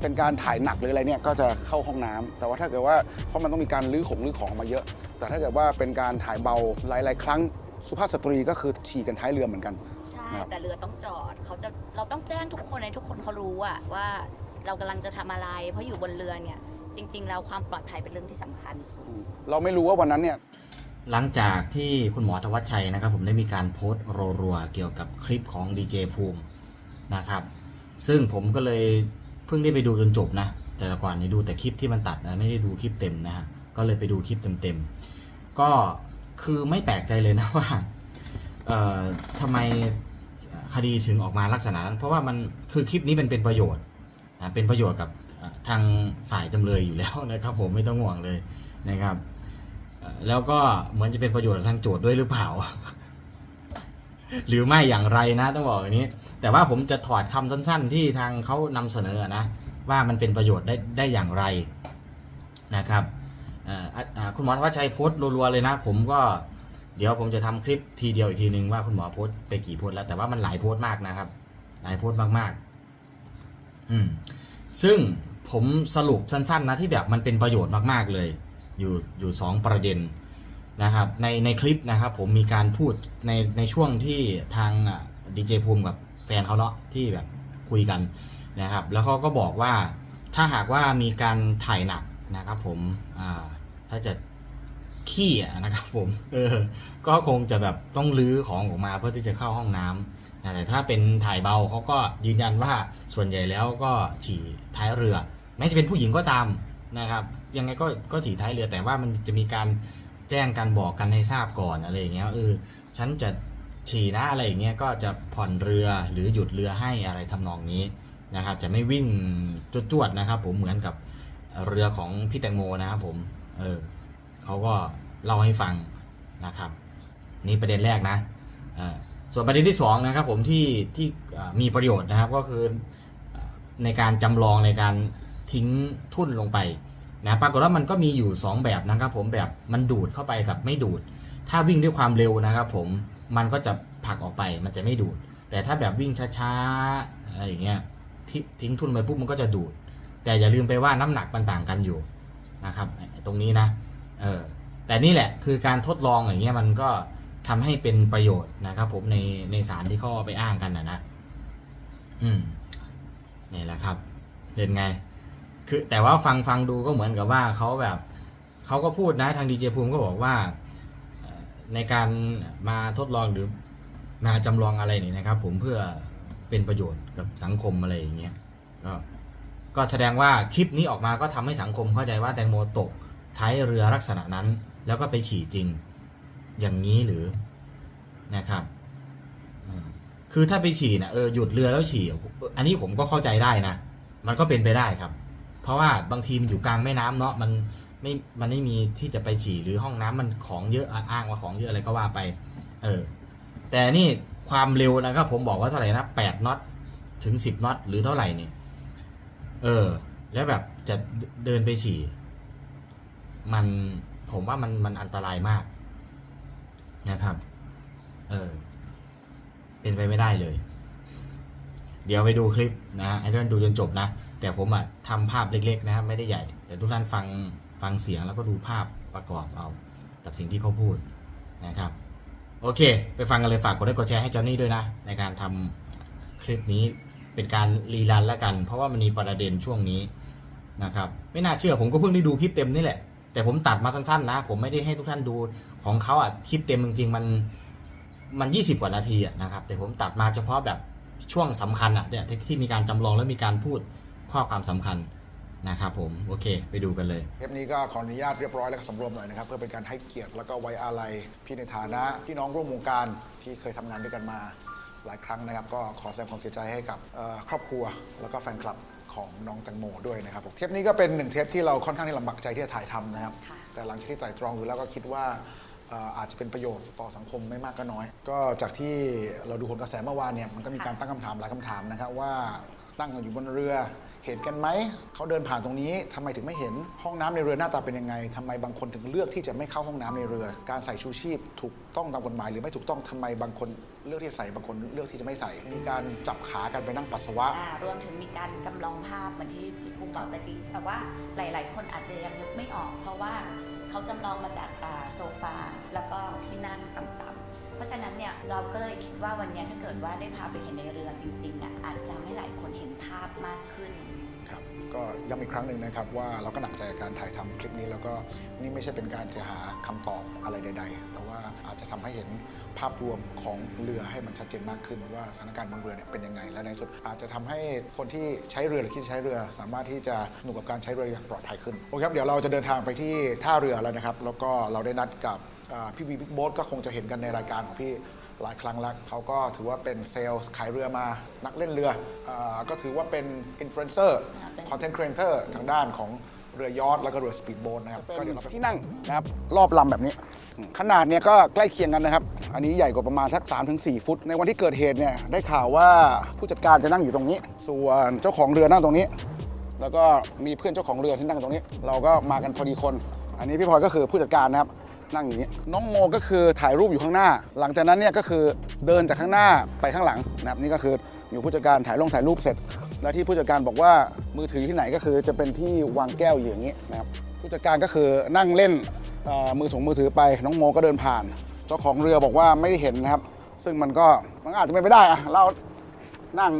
เป็นการถ่ายหนักหรืออะไรเนี่ยก็จะเข้าห้องน้ำแต่ว่าถ้าเกิดว่าเพราะมันต้องมีการลื้อของลื้อของมาเยอะ แต่ถ้าเกิดว่าเป็นการถ่ายเบาหลาย ๆ ครั้งสุภาพสตรีก็คือฉี่กันท้ายเรือเหมือนกัน ใช่ครับแต่เรือต้องจอดเขาจะเราต้องแจ้งทุกคนในทุกคนเขารู้อะว่าเรากำลังจะทำอะไร เพราะอยู่บนเรือเนี่ยจริง ๆ แล้วความปลอดภัยเป็นเรื่องที่สำคัญที่สุดเราไม่รู้ว่าวันนั้นเนี่ยหลังจากที่คุณหมอธวัชชัยนะครับ ผมได้มีการโพสต์รัวๆเกี่ยวกับคลิปของดีเจภูมินะครับ ซึ่งผมก็เลย เพิ่งได้ไปดูจนจบนะ แต่ละก่อนนี่ดูแต่คลิปที่มันตัดนะไม่ได้ดูคลิปเต็มนะฮะก็เลยไปดูคลิปเต็มๆก็คือไม่แปลกใจเลยนะว่าเอ่อทำไมคดีถึงออกมาลักษณะนั้น เพราะว่ามันคือคลิปนี้เป็นเป็นประโยชน์นะเป็นประโยชน์กับทางฝ่ายจำเลยอยู่แล้วนะครับ ผมไม่ต้องห่วงเลยนะครับ แล้วก็เหมือนจะเป็นประโยชน์กับทางโจทย์ด้วยหรือเปล่า หรือไม่อย่างไรนะต้องบอกอย่างนี้ แต่ว่าผมจะถอดคำสั้น ๆ ที่ทางเขานำเสนอนะ ว่ามันเป็นประโยชน์ได้ได้อย่างไรนะครับคุณหมอธวัชชัยโพสต์รัวๆเลยนะ ผมก็เดี๋ยวผมจะทำคลิปทีเดียวอีกทีนึงว่าคุณหมอโพสต์ไปกี่โพสต์แล้วแต่ว่ามันหลายโพสต์มากนะครับ หลายโพสต์มากๆ อืมซึ่งผมสรุปสั้น ๆ นะที่แบบมันเป็นประโยชน์มากๆเลย อยู่อยู่สองประเด็น นะครับในในคลิปนะครับผมมีการพูดในในช่วงที่ทางดีเจภูมิกับแฟนเขาเนาะที่แบบคุยกันนะครับ แล้วเขาก็บอกว่าถ้าหากว่ามีการถ่ายหนักนะครับผมถ้าจะขี้นะครับผมเออก็คงจะแบบต้องลื้อของออกมาเพื่อที่จะเข้าห้องน้ำนะแต่ถ้าเป็นถ่ายเบาเขาก็ยืนยันว่าส่วนใหญ่แล้วก็ฉี่ท้ายเรือ แม้จะเป็นผู้หญิงก็ตามนะครับ ยังไงก็ก็ฉี่ท้ายเรือแต่ว่ามันจะมีการ แจ้งการบอกกันให้ทราบก่อนอะไรอย่างเงี้ยเออฉันจะฉี่นะอะไรอย่างเงี้ยก็จะผ่อนเรือหรือหยุดเรือให้อะไรทำนองนี้นะครับ จะไม่วิ่งจวดๆนะครับ ผมเหมือนกับเรือของพี่แตงโมนะครับผม เออเขาก็เล่าให้ฟังนะครับ นี่ประเด็นแรกนะส่วนประเด็นที่สองนะครับผมที่ที่มีประโยชน์นะครับก็คือในการจำลองในการทิ้งทุ่นลงไป นะปรากฏว่ามันก็มีอยู่ 2 แบบนะครับผมแบบมันดูดเข้าไปกับไม่ดูด ถ้าวิ่งด้วยความเร็วนะครับผมมันก็จะผลักออกไปมันจะไม่ดูด แต่ถ้าแบบวิ่งช้าๆอะไรอย่างเงี้ยทิ้งทุนไปปุ๊บมันก็จะดูด แต่อย่าลืมไปว่าน้ำหนักมันต่างกันอยู่นะครับตรงนี้นะเออแต่นี่แหละคือการทดลองอย่างเงี้ยมันก็ทำให้เป็นประโยชน์นะครับผมในในสารที่เขาเอาไปอ้างกันนะนะอืมนี่แหละครับเป็นไง คือแต่ว่าฟังฟังดูก็เหมือนกับว่าเขาแบบเขาก็พูดนะทางดีเจภูมิก็บอกว่าในการมาทดลองหรือมาจำลองอะไรนี่นะครับ ผมเพื่อเป็นประโยชน์กับสังคมอะไรอย่างเงี้ยก็ก็แสดงว่าคลิปนี้ออกมาก็ทำให้สังคมเข้าใจว่าแตงโมตกท้ายเรือลักษณะนั้น แล้วก็ไปฉี่จริงอย่างนี้หรือนะครับคือถ้าไปฉี่นะเออหยุดเรือแล้วฉี่ อันนี้ผมก็เข้าใจได้นะ มันก็เป็นไปได้ครับ ราะว่าบางทีมันอยู่กลางแม่น้ำเนาะมันไม่มันไม่มีที่จะไปฉี่หรือห้องน้ำมันของเยอะอ้างว่าของเยอะอะไรก็ว่าไป เออ แต่นี่ความเร็วนะครับผมบอกว่าเท่าไหร่นะแปดน็อตถึงสิบน็อตหรือเท่าไหร่นี่ เออ แล้วแบบจะเดินไปฉี่ มันผมว่ามันมันอันตรายมากนะครับ เออ เป็นไปไม่ได้เลย เดี๋ยวไปดูคลิปนะให้ท่านดูจนจบนะ แต่ผมอะทำภาพเล็ก ๆ นะครับไม่ได้ใหญ่ แต่ทุกท่านฟังฟังเสียงแล้วก็ดูภาพประกอบเอา กับสิ่งที่เขาพูดนะครับ โอเค ไปฟังกันเลยฝากกดไลค์กดแชร์ให้จอห์นนี่ด้วยนะ ในการทำคลิปนี้เป็นการรีรันแล้วกัน เพราะว่ามันมีประเด็นช่วงนี้นะครับไม่น่าเชื่อผมก็เพิ่งได้ดูคลิปเต็มนี่แหละ แต่ผมตัดมาสั้นๆนะ ผมไม่ได้ให้ทุกท่านดูของเขาอะคลิปเต็มจริงๆมันมันยี่สิบกว่านาทีอะนะครับ แต่ผมตัดมาเฉพาะแบบช่วงสำคัญอะเนี่ยที่ที่มีการจำลองและมีการพูด ข้อความสำคัญนะครับผม โอเค ไปดูกันเลยเทปนี้ก็ขออนุญาตเรียบร้อยแล้วก็สำรวมหน่อยนะครับ เพื่อเป็นการให้เกียรติแล้วก็ไว้อาลัยพี่ในฐานะพี่น้องร่วมวงการที่เคยทำงานด้วยกันมาหลายครั้งนะครับ ก็ขอแสดงความเสียใจให้กับเอ่อครอบครัวแล้วก็แฟนคลับของน้องแตงโมด้วยนะครับผมเทปนี้ก็เป็นหนึ่งเทปที่เราค่อนข้างที่ลำบากใจที่จะถ่ายทำนะครับค่ะแต่หลังจากที่ไตร่ตรองดูแล้วก็คิดว่าเอ่ออาจจะเป็นประโยชน์ต่อสังคมไม่มากก็น้อย ก็จากที่เราดูผลกระแสเมื่อวานเนี่ยมันก็มีการตั้งคำถามหลายคำถามนะครับว่านั่งกันอยู่บนเรือ เห็นกันไหม เขาเดินผ่านตรงนี้ทำไมถึงไม่เห็นห้องน้ำในเรือหน้าตาเป็นยังไงทำไมบางคนถึงเลือกที่จะไม่เข้าห้องน้ำในเรือ การใส่ชูชีพ ถูกต้องตามกฎหมายหรือไม่ถูกต้องทำไมบางคนเลือกที่จะใส่บางคนเลือกที่จะไม่ใส่ มีการจับขากันไปนั่งปัสสาวะอ่ารวมถึงมีการจำลองภาพเหมือนที่พี่ภูมิบอกตะกี้แต่ว่าหลาย ๆ คนอาจจะยังนึกไม่ออก เพราะว่าเขาจำลองมาจากอ่าโซฟาแล้วก็ที่นั่งต่ำๆเพราะฉะนั้นเนี่ยเราก็เลยคิดว่าวันเนี้ยถ้าเกิดว่าได้พาไปเห็นในเรือจริงๆอะอาจจะทำให้หลายคนเห็นภาพมากขึ้น ครับก็ย้ำอีกครั้งหนึ่งนะครับว่าเราก็หนักใจกับการถ่ายทำคลิปนี้ แล้วก็นี่ไม่ใช่เป็นการจะหาคำตอบอะไรใด ๆ แต่ว่าอาจจะทำให้เห็นภาพรวมของเรือให้มันชัดเจนมากขึ้น ว่าสถานการณ์บนเรือเนี่ยเป็นยังไง และในที่สุดอาจจะทำให้คนที่ใช้เรือหรือคิดใช้เรือ สามารถที่จะสนุกกับการใช้เรืออย่างปลอดภัยขึ้นโอเคครับเดี๋ยวเราจะเดินทางไปที่ท่าเรือแล้วนะครับ แล้วก็เราได้นัดกับพี่วีบิ๊กโบ๊ทก็คงจะเห็นกันในรายการของพี่ หลายครั้งแล้วเขาก็ถือว่าเป็นเซลล์ขายเรือมานักเล่นเรืออาก็ถือว่าเป็นอินฟลูเอนเซอร์ครับเป็นคอนเทนต์ครีเอเตอร์ทางด้านของเรือยอทแล้วก็เรือสปีดโบ๊ทนะครับก็เดี๋ยวเราที่นั่งนะครับรอบลำแบบนี้ ขนาดเนี่ยก็ใกล้เคียงกันนะครับ อันนี้ใหญ่กว่าประมาณสัก3-4 ฟุต ในวันที่เกิดเหตุเนี่ยได้ข่าวว่าผู้จัดการจะนั่งอยู่ตรงนี้ ส่วนเจ้าของเรือนั่งตรงนี้ แล้วก็มีเพื่อนเจ้าของเรือที่นั่งตรงนี้ เราก็มากันพอดีคน อันนี้พี่พลอยก็คือผู้จัดการนะครับ นั่งอย่างนี้น้องโมก็คือถ่ายรูปอยู่ข้างหน้า หลังจากนั้นเนี่ยก็คือเดินจากข้างหน้าไปข้างหลังนะครับนี่ก็คืออยู่ผู้จัดการถ่ายลงถ่ายรูปเสร็จ แล้วที่ผู้จัดการบอกว่ามือถือที่ไหนก็คือจะเป็นที่วางแก้วอยู่อย่างนี้นะครับผู้จัดการก็คือนั่งเล่นเอ่อมือถงมือถือไปน้องโมก็เดินผ่าน เจ้าของเรือบอกว่าไม่ได้เห็นนะครับ ซึ่งมันก็มันอาจจะเป็นไปได้อะเรานั่ง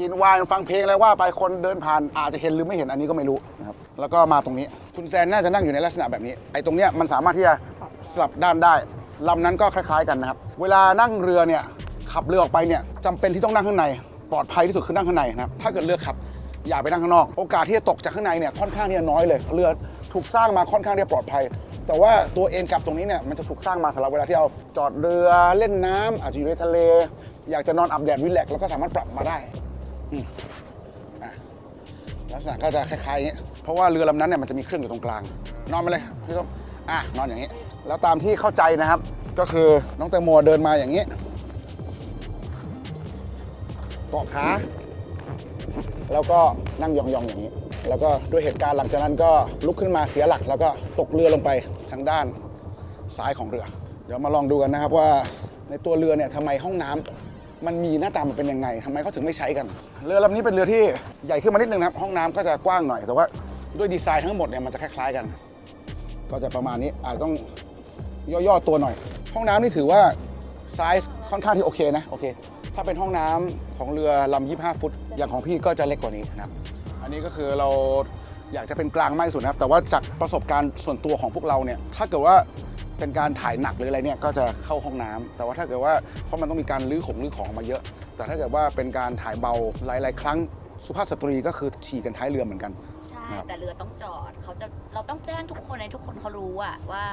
กินไวน์ฟังเพลงแล้วว่าไปคนเดินผ่านอาจจะเห็นหรือไม่เห็นอันนี้ก็ไม่รู้นะครับแล้วก็มาตรงนี้ คุณแซนน่าจะนั่งอยู่ในลักษณะแบบนี้ไอ้ตรงเนี้ยมันสามารถที่จะสลับด้านได้ลำนั้นก็คล้าย ๆ กันนะครับ เวลานั่งเรือเนี่ยขับเรือออกไปเนี่ยจำเป็นที่ต้องนั่งข้างใน ปลอดภัยที่สุดคือนั่งข้างในนะครับถ้าเกิดเรือขับอย่าไปนั่งข้างนอก โอกาสที่จะตกจากข้างในเนี่ยค่อนข้างที่จะน้อยเลย เรือถูกสร้างมาค่อนข้างที่จะปลอดภัย แต่ว่าตัวเอ็นกลับตรงนี้เนี่ยมันจะถูกสร้างมาสำหรับเวลาที่เราจอดเรือเล่นน้ำอาจจะอยู่ในทะเล อยากจะนอนอาบแดดวิแลกซ์เราก็สามารถปรับมาได้ ลักษณะก็จะคล้ายๆอย่างนี้เพราะว่าเรือลำนั้นเนี่ยมันจะมีเครื่องอยู่ตรงกลาง นอนมาเลยพี่ส้มอะนอนอย่างนี้ แล้วตามที่เข้าใจนะครับ ก็คือน้องแตงโมเดินมาอย่างนี้เกาะขาแล้วก็นั่งยองๆอย่างนี้ แล้วก็ด้วยเหตุการณ์หลังจากนั้นก็ลุกขึ้นมาเสียหลัก แล้วก็ตกเรือลงไปทางด้านซ้ายของเรือ เดี๋ยวมาลองดูกันนะครับว่าในตัวเรือเนี่ยทำไมห้องน้ำ มันมีหน้าตามันเป็นยังไงทำไมเขาถึงไม่ใช้กัน เรือลำนี้เป็นเรือที่ใหญ่ขึ้นมานิดนึงนะครับ ห้องน้ำก็จะกว้างหน่อย แต่ว่าด้วยดีไซน์ทั้งหมดเนี่ยมันจะคล้ายๆกัน ก็จะประมาณนี้อาจต้องย่อๆตัวหน่อย ห้องน้ำนี่ถือว่าไซส์ค่อนข้างที่โอเคนะโอเค ถ้าเป็นห้องน้ำของเรือลำ25 ฟุต อย่างของพี่ก็จะเล็กกว่านี้นะครับ อันนี้ก็คือเราอยากจะเป็นกลางมากที่สุดนะครับ แต่ว่าจากประสบการณ์ส่วนตัวของพวกเราเนี่ย ถ้าเกิดว่า เป็นการถ่ายหนักหรืออะไรเนี่ยก็จะเข้าห้องน้ำแต่ว่าถ้าเกิดว่าเพราะมันต้องมีการลื้อของลื้อของมาเยอะ แต่ถ้าเกิดว่าเป็นการถ่ายเบาหลาย ๆ ครั้งสุภาพสตรีก็คือฉี่กันท้ายเรือเหมือนกัน ใช่ครับแต่เรือต้องจอดเขาจะเราต้องแจ้งทุกคนให้ทุกคนเขารู้อะว่า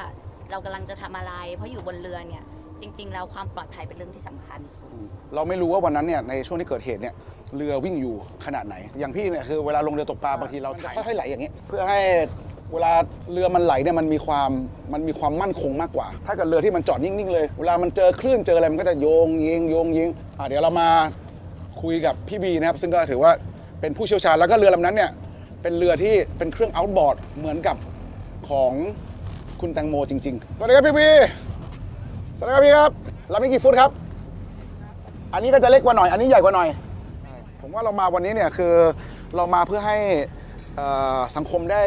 เรากำลังจะทำอะไร เพราะอยู่บนเรือเนี่ยจริง ๆ แล้วความปลอดภัยเป็นเรื่องที่สำคัญที่สุด เราไม่รู้ว่าวันนั้นเนี่ยในช่วงที่เกิดเหตุเนี่ยเรือวิ่งอยู่ขนาดไหน อย่างพี่เนี่ยคือเวลาลงเรือตกปลาบางทีเราถ่ายค่อยๆไหลอย่างนี้เพื่อให้ เวลาเรือมันไหลเนี่ยมันมีความมันมีความมั่นคงมากกว่า ถ้าเกิดเรือที่มันจอดนิ่งๆเลย เวลามันเจอคลื่นเจออะไรมันก็จะโยงเยงโยงเยงอะเดี๋ยวเรามาคุยกับพี่บีนะครับ ซึ่งก็ถือว่าเป็นผู้เชี่ยวชาญแล้วก็เรือลำนั้นเนี่ยเป็นเรือที่เป็นเครื่อง outboard เหมือนกับของคุณแตงโมจริงๆสวัสดีครับพี่บีสวัสดีครับพี่ครับลำนี้กี่ฟุตครับ อันนี้ก็จะเล็กกว่าหน่อย อันนี้ใหญ่กว่าหน่อย ผมว่าเรามาวันนี้เนี่ยคือเรามาเพื่อให้เอ่อสังคมได้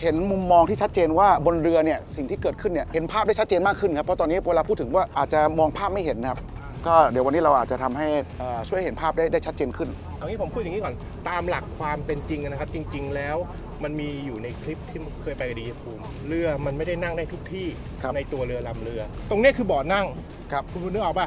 เห็นมุมมองที่ชัดเจนว่าบนเรือเนี่ยสิ่งที่เกิดขึ้นเนี่ยเห็นภาพได้ชัดเจนมากขึ้นครับเพราะตอนนี้เวลาพูดถึงว่าอาจจะมองภาพไม่เห็นนะครับก็เดี๋ยววันนี้เราอาจจะทำให้เอ่อช่วยเห็นภาพได้ได้ชัดเจนขึ้น เอางี้ผมพูดอย่างนี้ก่อน ตามหลักความเป็นจริงนะครับ จริง ๆ แล้วมันมีอยู่ในคลิปที่เคยไปกับดีเจภูมิเรือมันไม่ได้นั่งได้ทุกที่ครับในตัวเรือลำเรือ ตรงเนี้ยคือบ่อนั่งครับคุณนึกออกป่ะ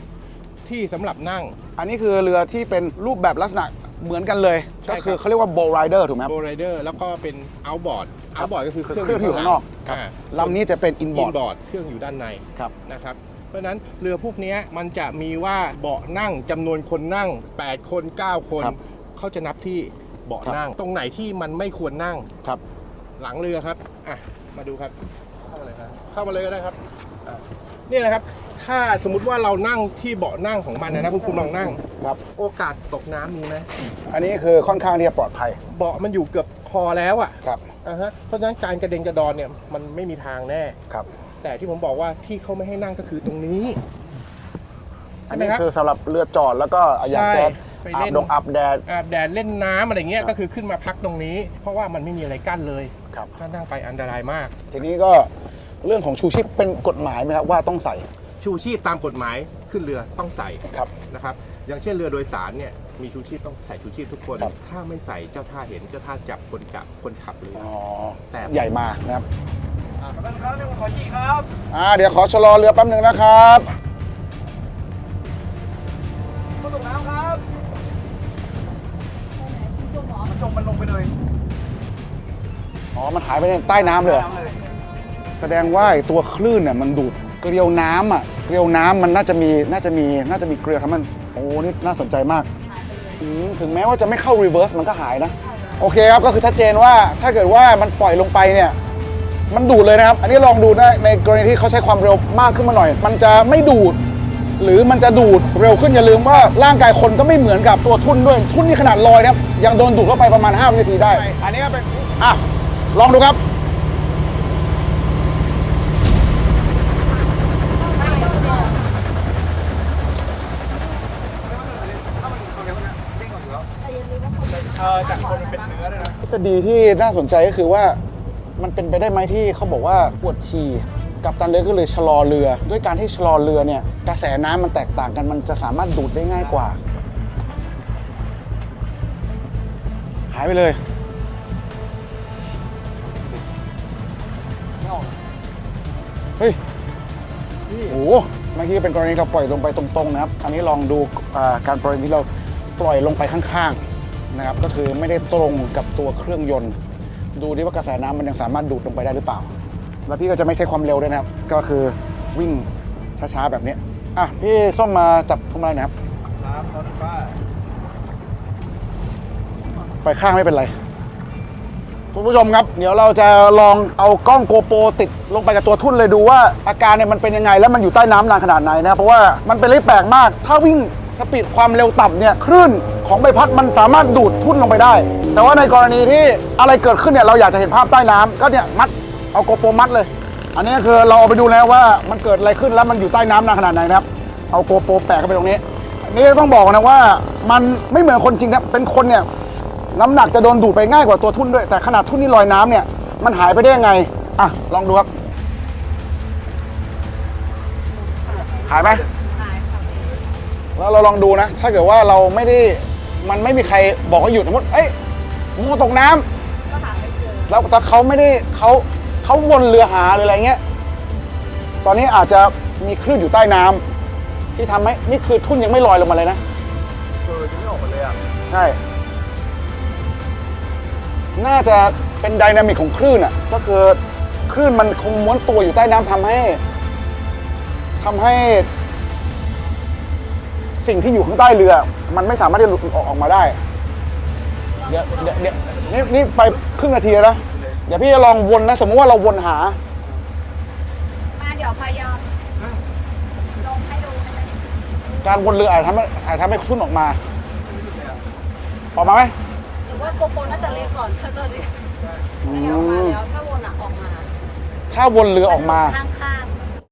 ที่สำหรับนั่ง อันนี้คือเรือที่เป็นรูปแบบลักษณะเหมือนกันเลย ใช่ก็คือครับเขาเรียกว่า bow rider ถูกไหมครับ โบไรเดอร์แล้วก็เป็นเอาบอร์ดเอาบอร์ดก็คือเครื่องเครื่องที่อยู่ข้างนอกครับ ลำนี้จะเป็นอิน inboard บอร์ดเครื่องอยู่ด้านในครับ นะครับ เพราะฉะนั้นเรือพวกเนี้ยมันจะมีว่าเบาะนั่งจำนวนคนนั่ง 8 คน 9 คน ครับเขาจะนับที่เบาะครับ นั่ง ตรงไหนที่มันไม่ควรนั่งครับ หลังเรือครับอะมาดูครับ เข้ามาเลยครับเข้ามาเลยก็ได้ครับอะนี่นะครับ ถถ้าสมมติว่าเรานั่งที่เบาะนั่งของมันนะคุณคุณลองนั่ง ครับ โอกาสตกน้ำมีไหมอันนี้คือค่อนข้างที่จะปลอดภัยเบาะมันอยู่เกือบคอแล้วอะครับอ่าฮะเพราะฉะนั้นการกระเด็นกระดอนเนี่ยมันไม่มีทางแน่ ครับ แต่ที่ผมบอกว่าที่เขาไม่ให้นั่งก็คือตรงนี้ อัใช่นไหมนี้ครับคือสำหรับเรือจอดแล้วก็อยากจะใช่ไปอาเล่บน ดงอาบแดด อาบแดดเล่นน้ำอะไรเงี้ยก็คือขึ้นมาพักตรงนี้ เพราะว่ามันไม่มีอะไรกั้นเลย ครับ ถ้านั่งไปอันตรายมาก ทีนี้ก็เรื่องของชูชีพเป็นกฎหมายไหมครับว่าต้องใส่ ชูชีพตามกฎหมายขึ้นเรือต้องใส่ครับนะครับ อย่างเช่นเรือโดยสารเนี่ยมีชูชีพต้องใส่ชูชีพทุกคน ครับ ถ้าไม่ใส่เจ้าท่าเห็นเจ้าท่าจับคนจับคนขับเรือ อ๋อแต่ ใหญ่มานะครับอ่าเดี๋ยวขอชะลอเรือแป๊บหนึ่งนะครับอ๋อ มันหายไปในใต้น้ำเลยเหรอแสดงว่าไอ้ตัวคลื่นเนี่ยมันดูด เกลียวน้ำอะเกลียวน้ำมันน่าจะมีน่าจะมีน่าจะมีเกลียวทำมันโอ้นี่น่าสนใจมากอืมถึงแม้ว่าจะไม่เข้า reverse มันก็หายนะโอเคครับก็คือชัดเจนว่าถ้าเกิดว่ามันปล่อยลงไปเนี่ยมันดูดเลยนะครับ อันนี้ลองดูนะในกรณีที่เขาใช้ความเร็วมากขึ้นมาหน่อย มันจะไม่ดูด หรือมันจะดูดเร็วขึ้นอย่าลืมว่าร่างกายคนก็ไม่เหมือนกับตัวทุ่นด้วย ทุ่นนี่ขนาดลอยนะครับยังโดนดูดเข้าไปประมาณ5วินาทีได้ อันนี้ก็เป็นอะลองดูครับ ฎีที่น่าสนใจก็คือว่ามันเป็นไปได้ไหมที่เขาบอกว่าปวดฉี่กับตันเรือก็เลยชะลอเรือ ด้วยการที่ชะลอเรือเนี่ยกระแสน้ำมันแตกต่างกันมันจะสามารถดูดได้ง่ายกว่า หายไปเลยเฮ้ยโอ้เมื่อกี้เป็นกรณีเราปล่อยลงไปตรงๆนะครับ อันนี้ลองดูการปล่อยที่เราปล่อยลงไปข้างๆ นะครับก็คือไม่ได้ตรงกับตัวเครื่องยนต์ ดูดิว่ากระแสน้ำมันยังสามารถดูดลงไปได้หรือเปล่า แล้วพี่ก็จะไม่ใช้ความเร็วด้วยนะครับ ก็คือวิ่งช้าๆแบบนี้อะพี่ส้มมาจับพวงมาลัยหนะครับครับเขาว่าปล่อยข้างไม่เป็นไร คุณผู้ชมครับ เดี๋ยวเราจะลองเอากล้องโกโปรติดลงไปกับตัวทุ่นเลยดูว่าอาการเนี่ยมันเป็นยังไง แล้วมันอยู่ใต้น้ำนานขนาดไหนนะเพราะว่ามันเป็นเรื่องแปลกมาก ถ้าวิ่งสปีดความเร็วต่ำเนี่ยคลื่น ของใบพัดมันสามารถดูดทุ่นลงไปได้ แต่ว่าในกรณีที่อะไรเกิดขึ้นเนี่ยเราอยากจะเห็นภาพใต้น้ำก็เนี่ยมัดเอาโกโปรมัดเลย อันนี้คือเราเอาไปดูแล้วว่ามันเกิดอะไรขึ้นแล้วมันอยู่ใต้น้ำนานขนาดไหนนะครับ เอาโกโปรแปะเข้าไปตรงนี้อันนี้ต้องบอกนะว่ามันไม่เหมือนคนจริงนะเป็นคนเนี่ยน้ำหนักจะโดนดูดไปง่ายกว่าตัวทุ่นด้วย แต่ขนาดทุ่นนี่ลอยน้ำเนี่ยมันหายไปได้ยังไงอะลองดูครับหายไหมแล้วเราลองดูนะ ถ้าเกิดว่าเราไม่ได้ มันไม่มีใครบอกให้หยุดสมมติเอ้ยโมตกน้ำแล้วถ้าเขาไม่ได้เขาเขาวนเรือหาหรืออะไรเงี้ย ตอนนี้อาจจะมีคลื่นอยู่ใต้น้ำที่ทำให้นี่คือทุ่นยังไม่ลอยลงมาเลยนะ เออจะไม่ออกมาเลยอะใช่ น่าจะเป็นไดนามิกของคลื่นอะ ก็คือคลื่นมันคงม้วนตัวอยู่ใต้น้ำทำให้ทำให้ สิ่งที่อยู่ข้างใต้เรือ มันไม่สามารถที่จะหลุดออกออกมาได้ เดี๋ยวเดี๋ยวเดี๋ยวนี่นี่ไปครึ่งนาทีแล้วนะเดี๋ยวพี่จะลองวนนะ สมมติว่าเราวนหา มาเดี๋ยวพยายามลงให้ดูได้ไหมการวนเรืออาจทำให้อาจทำให้ทุ่นออกมา ออกมาไหมหรือว่าโกโปรน่าจะเล็กก่อนถ้าตอนนี้อืไม่ออกมามแล้วถ้าวนอะออกมาถ้าวนเรือออกมา ข้างๆ